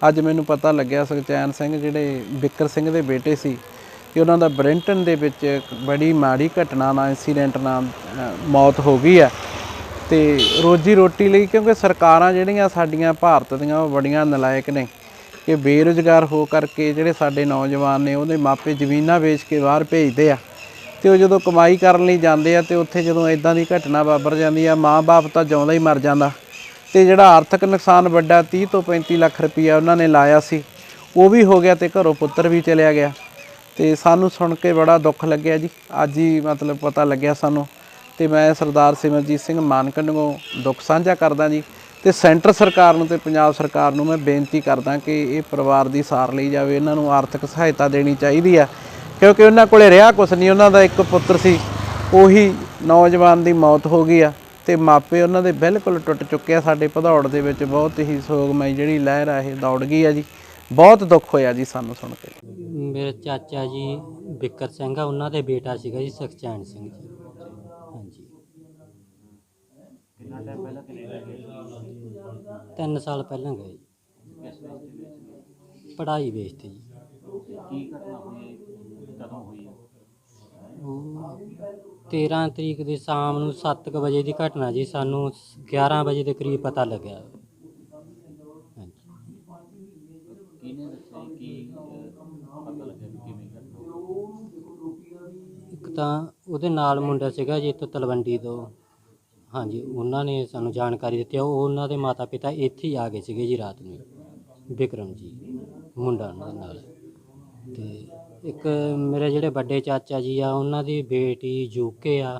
ਅੱਜ ਮੈਨੂੰ ਪਤਾ ਲੱਗਿਆ ਸੁਖਚੈਨ ਸਿੰਘ ਜਿਹੜੇ ਬਿੱਕਰ ਸਿੰਘ ਦੇ ਬੇਟੇ ਸੀ ਕਿ ਉਹਨਾਂ ਦਾ ਬ੍ਰੈਂਟਨ ਦੇ ਵਿੱਚ ਬੜੀ ਮਾੜੀ ਘਟਨਾ ਨਾਲ ਇਨਸੀਡੈਂਟ ਨਾਲ ਮੌਤ ਹੋ ਗਈ ਆ ਤੇ ਰੋਜੀ ਰੋਟੀ ਲਈ, ਕਿਉਂਕਿ ਸਰਕਾਰਾਂ ਜਿਹੜੀਆਂ ਸਾਡੀਆਂ ਭਾਰਤ ਦੀਆਂ, ਉਹ ਬੜੀਆਂ ਨਲਾਇਕ ਨੇ ਕਿ ਬੇਰੁਜ਼ਗਾਰ ਹੋ ਕਰਕੇ ਜਿਹੜੇ ਸਾਡੇ ਨੌਜਵਾਨ ਨੇ, ਉਹਦੇ ਮਾਪੇ ਜ਼ਮੀਨਾਂ ਵੇਚ ਕੇ ਬਾਹਰ ਭੇਜਦੇ ਆ ਤੇ ਉਹ ਜਦੋਂ ਕਮਾਈ ਕਰਨ ਲਈ ਜਾਂਦੇ ਆ ਤੇ ਉੱਥੇ ਜਦੋਂ ਇਦਾਂ ਦੀ ਘਟਨਾ ਵਾਪਰ ਜਾਂਦੀ ਆ, ਮਾਂ-ਬਾਪ ਤਾਂ ਜਿਉਂਦਾ ਹੀ ਮਰ ਜਾਂਦਾ। ਤੇ ਜਿਹੜਾ ਆਰਥਿਕ ਨੁਕਸਾਨ ਵੱਡਾ 30 ਤੋਂ 35 ਲੱਖ ਰੁਪਈਆ ਉਹਨਾਂ ਨੇ ਲਾਇਆ ਸੀ, ਉਹ ਵੀ ਹੋ ਗਿਆ ਤੇ ਘਰੋਂ ਪੁੱਤਰ ਵੀ ਚਲਿਆ ਗਿਆ। ਤੇ ਸਾਨੂੰ ਸੁਣ ਕੇ ਬੜਾ ਦੁੱਖ ਲੱਗਿਆ ਜੀ। ਅੱਜ ਹੀ ਮਤਲਬ ਪਤਾ ਲੱਗਿਆ ਸਾਨੂੰ ਤੇ ਮੈਂ ਸਰਦਾਰ ਸਿਮਰਜੀਤ ਸਿੰਘ ਮਾਨਕੰਡ ਨੂੰ ਦੁੱਖ ਸਾਂਝਾ ਕਰਦਾ ਜੀ ਤੇ ਸੈਂਟਰ ਸਰਕਾਰ ਨੂੰ ਤੇ ਪੰਜਾਬ ਸਰਕਾਰ ਨੂੰ ਮੈਂ ਬੇਨਤੀ ਕਰਦਾ ਕਿ ਇਹ ਪਰਿਵਾਰ ਦੀ ਸਾਰ ਲਈ ਜਾਵੇ, ਇਹਨਾਂ ਨੂੰ ਆਰਥਿਕ ਸਹਾਇਤਾ ਦੇਣੀ ਚਾਹੀਦੀ ਆ। ਕਿਉਂਕਿ ਉਹਨਾਂ ਕੋਲੇ ਰਿਹਾ ਕੁਛ ਨਹੀਂ, ਉਹਨਾਂ ਦਾ ਇੱਕ ਪੁੱਤਰ ਸੀ, ਉਹੀ ਨੌਜਵਾਨ ਦੀ ਮੌਤ ਹੋ ਗਈ ਆ। ਤੇ ਮਾਪੇ ਉਹਨਾਂ ਦੇ ਬਿਲਕੁਲ ਟੁੱਟ ਚੁੱਕੇ ਆ। ਸਾਡੇ ਭਦੌੜ ਦੇ ਵਿੱਚ ਬਹੁਤ ਹੀ ਸੋਗਮਈ ਜਿਹੜੀ ਲਹਿਰ ਆ ਇਹ ਦੌੜ ਗਈ ਆ ਜੀ। ਬਹੁਤ ਦੁੱਖ ਹੋਇਆ ਜੀ ਸਾਨੂੰ ਸੁਣ ਕੇ। ਮੇਰੇ ਚਾਚਾ ਜੀ ਬਿੱਕਰ ਸਿੰਘ ਆ ਉਹਨਾਂ ਦੇ ਬੇਟਾ ਸੀਗਾ ਜੀ ਸੁਖਚੈਨ ਸਿੰਘ ਜੀ। ਹਾਂਜੀ। ਕਿੰਨਾ ਟਾਈਮ ਪਹਿਲਾਂ ਕੈਨੇਡਾ ਗਏ ਤਿੰਨ ਸਾਲ ਪਹਿਲਾਂ ਗਏ ਜੀ। ਪੜ੍ਹਾਈ ਵੇਚ ਤੇ ਜੀ। ਕੀ ਘਟਨਾ ਹੋਈ ਕਦੋਂ ਹੋਈ 13 ਤਰੀਕ ਦੀ ਸ਼ਾਮ ਨੂੰ 7:00 ਵਜੇ ਦੀ ਘਟਨਾ ਜੀ ਸਾਨੂੰ 11 ਵਜੇ ਦੇ ਕਰੀਬ ਪਤਾ ਲੱਗਿਆ। ਕਿਹਨੇ ਦੱਸਿਆ ਜੀ ਕਿ ਅਹ, ਪਤਾ ਲੱਗਿਆ ਵੀ ਕਿਵੇਂ ਘਟਨਾ ਹੋਈ? ਇੱਕ ਤਾਂ ਉਹਦੇ ਨਾਲ ਮੁੰਡਾ ਸੀਗਾ ਜੀ ਇੱਥੋਂ ਤਲਵੰਡੀ ਤੋਂ। ਹਾਂਜੀ ਉਹਨਾਂ ਨੇ ਸਾਨੂੰ ਜਾਣਕਾਰੀ ਦਿੱਤੀ। ਉਹ ਉਹਨਾਂ ਦੇ ਮਾਤਾ ਪਿਤਾ ਇੱਥੇ ਹੀ ਆ ਗਏ ਸੀਗੇ ਜੀ ਰਾਤ ਨੂੰ ਵਿਕਰਮ ਜੀ ਮੁੰਡਾ ਉਹਨਾਂ ਦੇ ਨਾਲ। ਤੇ ਇੱਕ ਮੇਰੇ ਜਿਹੜੇ ਵੱਡੇ ਚਾਚਾ ਜੀ ਆ ਉਹਨਾਂ ਦੀ ਬੇਟੀ ਯੂਕੇ ਆ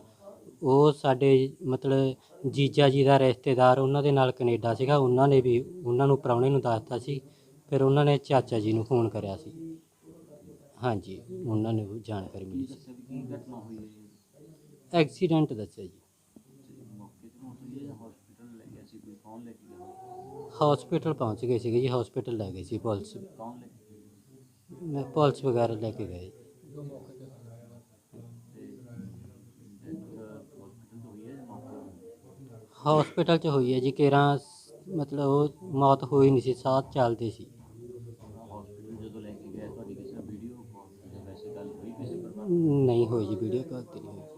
ਉਹ ਸਾਡੇ ਮਤਲਬ ਜੀਜਾ ਜੀ ਦਾ ਰਿਸ਼ਤੇਦਾਰ ਉਹਨਾਂ ਦੇ ਨਾਲ ਕੈਨੇਡਾ ਸੀਗਾ ਉਹਨਾਂ ਨੇ ਵੀ ਉਹਨਾਂ ਨੂੰ ਪ੍ਰਾਹੁਣੇ ਨੂੰ ਦੱਸਤਾ ਸੀ ਫਿਰ ਉਹਨਾਂ ਨੇ ਚਾਚਾ ਜੀ ਨੂੰ ਫੋਨ ਕਰਿਆ ਸੀ। ਹਾਂਜੀ ਉਹਨਾਂ ਨੇ ਉਹ ਜਾਣਕਾਰੀ ਮਿਲੀ ਸੀ। ਦੱਸਿਆ ਵੀ ਕੀ ਘਟਨਾ ਹੋਈ ਹੈ ਜੀ? ਐਕਸੀਡੈਂਟ ਦੱਸਿਆ ਜੀ। ਤੇ ਮੌਕੇ ਤੇ ਮੌਤ ਹੋਈ ਹੈ ਜਾਂ ਹਸਪੀਟਲ ਲੈ ਗਿਆ ਸੀ ਕੋਈ ਕੌਣ ਲੈ ਕੇ ਗਿਆ? ਹਸਪੀਟਲ ਪਹੁੰਚ ਗਏ ਸੀਗੇ ਜੀ ਹਸਪੀਟਲ ਲੈ ਗਏ ਸੀ ਪੁਲਿਸ। ਕੌਣ ਲੈ ਕੇ ਗਿਆ ਮੈਂ ਪੁਲਿਸ ਵਗੈਰਾ ਲੈ ਕੇ ਗਏ ਤੇ ਡੈਥ ਹਸਪੀਟਲ ਤੋਂ ਹੋਈ ਹੈ ਜਾਂ ਮੌਕੇ ਹਸਪੀਟਲ 'ਚ ਹੋਈ ਹੈ ਜੀ ਕੇਰਾਂ ਮਤਲਬ ਉਹ ਮੌਤ ਹੋਈ ਨਹੀਂ ਸੀ ਸਾਹ ਚੱਲਦੇ ਸੀ ਹਸਪੀਟਲ ਜਦੋਂ ਲੈ ਕੇ ਗਏ ਤੁਹਾਡੀ ਕਿਸੇ ਵੀਡੀਓ ਕਾਲ ਤੇ ਵੈਸੇ ਗੱਲ ਹੋਈ ਕਿਸੇ ਪਰਿਵਾਰ ਨਹੀਂ ਹੋਈ ਜੀ ਵੀਡੀਓ ਕਾਲ ਤੇ ਨਹੀਂ ਹੋਈ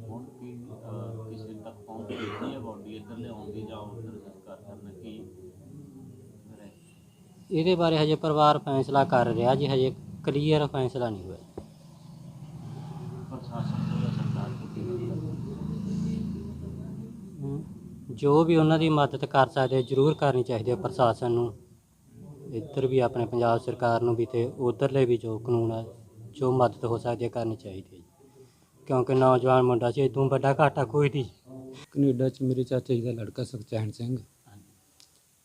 ਹੁਣ ਕੀ ਅਹ, ਕਿਸੇ ਤੱਕ ਪਹੁੰਚ ਕੀਤੀ ਹੈ ਬੋਡੀ ਇੱਧਰ ਲਿਆਉਣ ਦੀ ਜਾਂ ਉੱਧਰ ਸੰਸਕਾਰ ਕਰਨਾ ਕੀ ਰਹਿ ਇਹਦੇ ਬਾਰੇ ਹਜੇ ਪਰਿਵਾਰ ਫੈਸਲਾ ਕਰ ਰਿਹਾ ਜੀ ਹਜੇ ਕਲੀਅਰ ਫੈਸਲਾ ਨਹੀਂ ਹੋਇਆ। ਜਾਂ ਵੀ ਉਹਨਾਂ ਦੀ ਮਦਦ ਕਰ ਸਕਦੇ ਜ਼ਰੂਰ ਕਰਨੀ ਚਾਹੀਦੀ ਹੈ ਪ੍ਰਸ਼ਾਸਨ ਨੂੰ। ਇੱਧਰ ਵੀ ਆਪਣੇ ਪੰਜਾਬ ਸਰਕਾਰ ਨੂੰ ਵੀ ਤੇ ਉਧਰਲੇ ਵੀ ਜੋ ਕਾਨੂੰਨ ਹੈ ਜੋ ਮਦਦ ਹੋ ਸਕਦੀ ਹੈ ਕਰਨੀ ਚਾਹੀਦੀ ਹੈ ਜੀ। ਕਿਉਂਕਿ ਨੌਜਵਾਨ ਮੁੰਡਾ ਸੀ ਇਦੋਂ ਵੱਡਾ ਘਾਟਾ ਕੋਈ ਨਹੀਂ ਕੈਨੇਡਾ ਚ ਮੇਰੇ ਚਾਚਾ ਜੀ ਦਾ ਲੜਕਾ ਸੁਖਚੈਨ ਸਿੰਘ।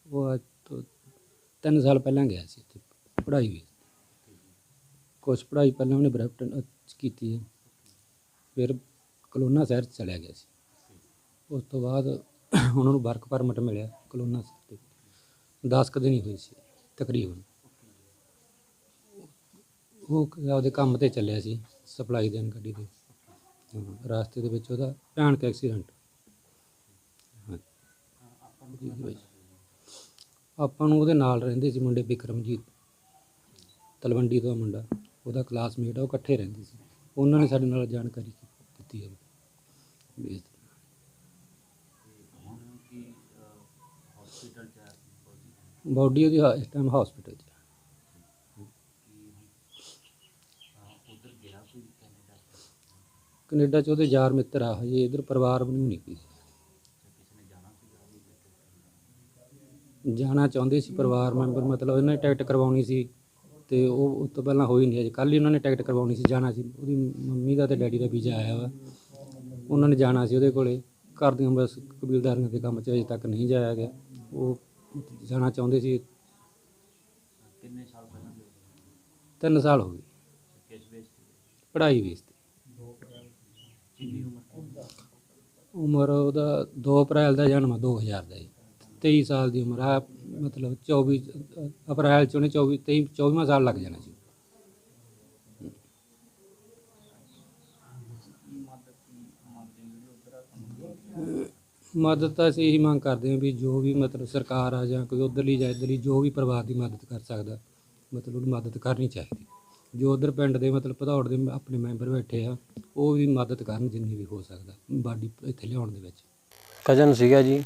ਉਹ ਅੱਜ ਤੋਂ ਤਿੰਨ ਸਾਲ ਪਹਿਲਾਂ ਗਿਆ ਸੀ ਇੱਥੇ ਪੜ੍ਹਾਈ ਵੀ। ਕੁਛ ਪੜ੍ਹਾਈ ਪਹਿਲਾਂ ਉਹਨੇ ਬਰੈਂਪਟਨ ਚ ਕੀਤੀ ਹੈ। ਫਿਰ ਕਲੋਨਾ ਸ਼ਹਿਰ ਚ ਚਲਿਆ ਗਿਆ ਸੀ। ਉਸ ਤੋਂ ਬਾਅਦ ਉਹਨਾਂ ਨੂੰ ਵਰਕ ਪਰਮਿਟ ਮਿਲਿਆ ਕਲੋਨਾ ਸ਼ਹਿਰ ਤੇ। 10 ਕੁ ਦਿਨ ਹੀ ਹੋਏ ਸੀ ਤਕਰੀਬਨ। ਉਹ ਆਪਦੇ ਕੰਮ ਤੇ ਚੱਲਿਆ ਸੀ ਸਪਲਾਈ ਦੇਣ ਗੱਡੀ ਦੇ ਹਾਂ, ਰਾਸਤੇ ਦੇ ਵਿੱਚ ਉਹਦਾ ਭਿਆਨਕ ਐਕਸੀਡੈਂਟ। ਆਪਾਂ ਨੂੰ ਉਹਦੇ ਨਾਲ ਰਹਿੰਦੇ ਸੀ ਮੁੰਡੇ ਵਿਕਰਮਜੀਤ ਤਲਵੰਡੀ ਦਾ ਮੁੰਡਾ, ਉਹਦਾ ਕਲਾਸਮੇਟ ਆ, ਉਹ ਇਕੱਠੇ ਰਹਿੰਦੇ ਸੀ ਉਹਨਾਂ ਨੇ ਸਾਡੇ ਨਾਲ ਜਾਣਕਾਰੀ ਦਿੱਤੀ ਹੈ ਵੀ ਇਸ ਤਰ੍ਹਾਂ। ਉਹਦੀ ਇਸ ਟਾਈਮ ਹਸਪੀਟਲ 'ਚ ਹੈ। ਉਧਰ ਕੈਨੇਡਾ 'ਚ ਉਹਦੇ ਯਾਰ ਮਿੱਤਰ ਆ, ਹਜੇ ਇਧਰ ਪਰਿਵਾਰ ਵੀ ਨਹੀਂ ਕੋਈ ਕਿਸੇ ਨੇ ਜਾਣਾ ਸੀਗਾ ਵੀ ਬੇਟੇ ਜਾਣਾ ਚਾਹੁੰਦੇ ਸੀ ਪਰਿਵਾਰ ਮੈਂਬਰ ਮਤਲਬ ਇਹਨਾਂ ਨੇ ਟਿਕਟ ਕਰਵਾਉਣੀ ਸੀ ਤੇ ਉਹ ਉਸ ਤੋਂ ਪਹਿਲਾਂ ਹੋਈ ਨਹੀਂ ਅਜੇ ਕੱਲ ਹੀ ਉਹਨਾਂ ਨੇ ਟਿਕਟ ਕਰਵਾਉਣੀ ਸੀ ਜਾਣਾ ਸੀ। ਉਹਦੀ ਮੰਮੀ ਦਾ ਤੇ ਡੈਡੀ ਦਾ ਵੀਜ਼ਾ ਆਇਆ ਵਾ। ਉਹਨਾਂ ਨੇ ਜਾਣਾ ਸੀ ਉਹਦੇ ਕੋਲੇ। ਘਰ ਦੀਆਂ ਬਸ ਕਬੀਲਦਾਰੀਆਂ ਦੇ ਕੰਮ 'ਚ ਅਜੇ ਤੱਕ ਨਹੀਂ ਜਾਇਆ ਗਿਆ। ਉਹ ਜਾਣਾ ਚਾਹੁੰਦੇ ਸੀ। ਕਿੰਨੇ ਸਾਲ ਪਹਿਲਾਂ ਹੋ ਗਏ? ਪੜ੍ਹਾਈ ਵੇਸ ਤੇ। ਉਮਰ ਉਹਦਾ 2 ਅਪ੍ਰੈਲ ਦਾ ਜਨਮ ਆ 2000 ਦਾ ਜੀ। 23 ਸਾਲ ਦੀ ਉਮਰ ਆ, ਮਤਲਬ 24 ਅਪ੍ਰੈਲ ਚ ਉਹਨੇ 24 23 24ਵਾਂ ਸਾਲ ਲੱਗ ਜਾਣਾ ਸੀ। ਮਦਦ ਤਾਂ ਅਸੀਂ ਇਹੀ ਮੰਗ ਕਰਦੇ ਹਾਂ ਵੀ ਜੋ ਵੀ ਮਤਲਬ ਸਰਕਾਰ ਆ ਜਾਂ ਕੋਈ ਉਧਰਲੀ ਜਾਂ ਇੱਧਰਲੀ ਜੋ ਵੀ ਪਰਿਵਾਰ ਦੀ ਮਦਦ ਕਰ ਸਕਦਾ, ਮਤਲਬ ਉਹਨੂੰ ਮਦਦ ਕਰਨੀ ਚਾਹੀਦੀ। ਜੋ ਉਧਰ ਪਿੰਡ ਦੇ ਮਤਲਬ ਭਦੌੜ ਦੇ ਆਪਣੇ ਮੈਂਬਰ ਬੈਠੇ ਆ, ਉਹ ਵੀ ਮਦਦ ਕਰਨ ਜਿੰਨੀ ਵੀ ਹੋ ਸਕਦਾ, ਬਾਡੀ ਇੱਥੇ ਲਿਆਉਣ ਦੇ ਵਿੱਚ। ਕਜ਼ਨ ਸੀਗਾ ਜੀ।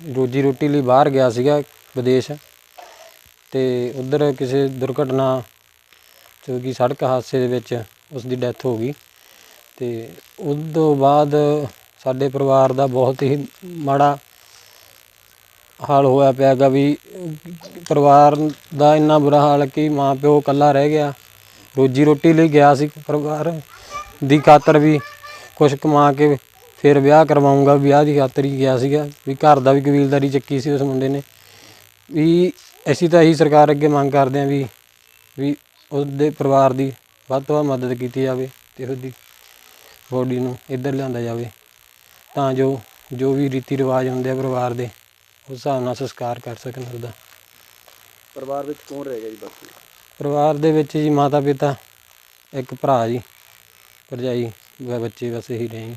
ਰੋਜੀ ਰੋਟੀ ਲਈ ਬਾਹਰ ਗਿਆ ਸੀਗਾ ਵਿਦੇਸ਼ ਤੇ ਉਧਰ ਕਿਸੇ ਦੁਰਘਟਨਾ ਜੋ ਕਿ ਸੜਕ ਹਾਦਸੇ ਦੇ ਵਿੱਚ ਉਸ ਦੀ ਡੈਥ ਹੋ ਗਈ ਤੇ ਉਸ ਤੋਂ ਬਾਅਦ ਸਾਡੇ ਪਰਿਵਾਰ ਦਾ ਬਹੁਤ ਹੀ ਮਾੜਾ ਹਾਲ ਹੋਇਆ ਪਿਆ ਗਾ ਵੀ ਪਰਿਵਾਰ ਦਾ ਇੰਨਾ ਬੁਰਾ ਹਾਲ ਕਿ ਮਾਂ ਪਿਓ ਇਕੱਲਾ ਰਹਿ ਗਿਆ। ਰੋਜੀ ਰੋਟੀ ਲਈ ਗਿਆ ਸੀ ਪਰਿਵਾਰ ਦੀ ਖਾਤਰ ਵੀ ਕੁਝ ਕਮਾ ਕੇ ਫਿਰ ਵਿਆਹ ਕਰਵਾਉਂਗਾ ਵਿਆਹ ਦੀ ਖਾਤਰ ਹੀ ਗਿਆ ਸੀਗਾ ਵੀ ਘਰ ਦਾ ਵੀ ਕਬੀਲਦਾਰੀ ਚੱਕੀ ਸੀ ਉਸ ਮੁੰਡੇ ਨੇ। ਵੀ ਅਸੀਂ ਤਾਂ ਇਹੀ ਸਰਕਾਰ ਅੱਗੇ ਮੰਗ ਕਰਦੇ ਹਾਂ ਵੀ ਵੀ ਉਹਦੇ ਪਰਿਵਾਰ ਦੀ ਵੱਧ ਤੋਂ ਵੱਧ ਮਦਦ ਕੀਤੀ ਜਾਵੇ ਤੇ ਉਹਦੀ ਬੋਡੀ ਨੂੰ ਇੱਧਰ ਲਿਆਂਦਾ ਜਾਵੇ। ਤਾਂ ਜੋ ਜੋ ਵੀ ਰੀਤੀ ਰਿਵਾਜ ਹੁੰਦੇ ਆ ਪਰਿਵਾਰ ਦੇ ਉਸ ਹਿਸਾਬ ਨਾਲ ਸੰਸਕਾਰ ਕਰ ਸਕਣ ਉਹਦਾ। ਪਰਿਵਾਰ ਵਿੱਚ ਕੌਣ ਰਹਿ ਗਿਆ ਜੀ ਬਾਕੀ? ਪਰਿਵਾਰ ਦੇ ਵਿੱਚ ਜੀ ਮਾਤਾ ਪਿਤਾ ਇੱਕ ਭਰਾ ਜੀ ਭਰਜਾਈ ਬੱਚੇ ਬਸ ਇਹੀ ਰਹੇ ਜੀ।